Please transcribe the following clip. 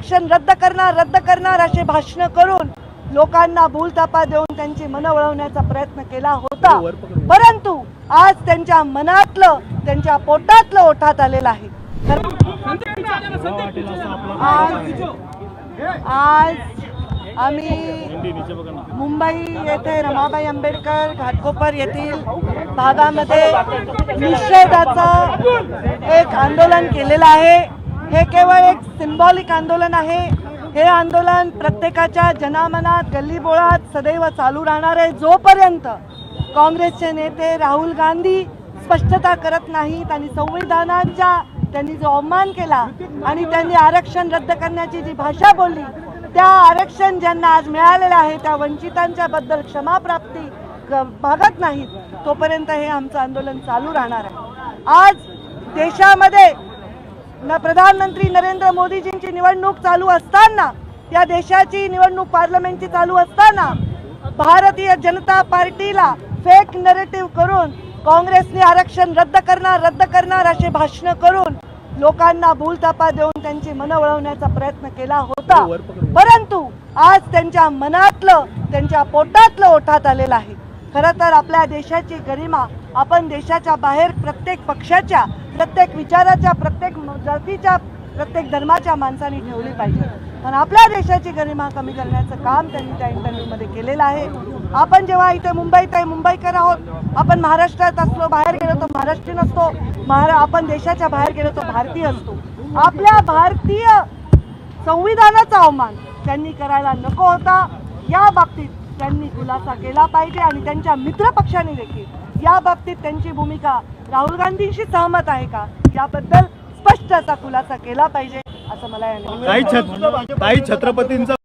आरक्षण रद्द करणार रद्द करणार असे भाषण करून लोकांना भूलथापा देऊन त्यांची मनं वळवण्याचा प्रयत्न केला होता. परंतु आज त्यांच्या मनातलं त्यांच्या पोटातलं ओठात आलेलं आहे. आज आज आम्ही मुंबई येथे रमाबाई आंबेडकर घाटकोपर येथील भागामध्ये निषेधाचं एक आंदोलन केलेलं आहे. हे केवळ एक सिम्बॉलिक आंदोलन आहे. हे आंदोलन प्रत्येकाच्या जनामनात गल्लीबोळात सदैव चालू राहणार आहे. जोपर्यंत काँग्रेसचे नेते राहुल गांधी स्पष्टता करत नाहीत आणि संविधानाच्या त्यांनी जो अवमान केला आणि त्यांनी आरक्षण रद्द करण्याची जी भाषा बोलली त्या आरक्षण ज्यांना आज मिळालेलं आहे त्या वंचितांच्या बद्दल क्षमाप्राप्ती भागत मागत नाहीत तोपर्यंत हे आमचं आंदोलन चालू राहणार आहे. आज देशामध्ये न प्रधानमंत्री नरेंद्र मोदीजींची निवडणूक चालू असताना या देशाची निवडणूक पार्लमेंटची चालू असताना भारतीय जनता पार्टीला फेक नरेटिव्ह करून काँग्रेसने आरक्षण रद्द करणार रद्द करणार असे भाषण करून लोकांना भूलथापा देऊन त्यांची मनं वळवण्याचा प्रयत्न केला होता. परंतु आज त्यांच्या मनातलं त्यांच्या पोटातलं ओठात आलेलं आहे. खरं तर आपल्या देशाची गरिमा आपण देशाच्या बाहेर प्रत्येक पक्षाच्या प्रत्येक विचाराच्या प्रत्येक जातीच्या प्रत्येक धर्माच्या माणसांनी ठेवली पाहिजे. पण आपल्या देशाची गरिमा कमी करण्याचं काम त्यांनी त्या इंटरव्ह्यूमध्ये केलेलं आहे. आपण जेव्हा इथे मुंबईत आहे मुंबईकर आहोत. आपण महाराष्ट्रात असलो बाहेर गेलो तर महाराष्ट्रीयन असतो महारा आपण देशाच्या बाहेर गेलो तर भारतीय असतो. आपल्या भारतीय संविधानाचा अवमान त्यांनी करायला नको होता. या बाबतीत त्यांनी खुलासा केला पाहिजे आणि त्यांच्या मित्र पक्षांनी देखील या बाबतीत त्यांची भूमिका राहुल गांधींशी सहमत आहे का? याबद्दल स्पष्ट असा खुलासा केला पाहिजे असं मला या छत्रपतींचा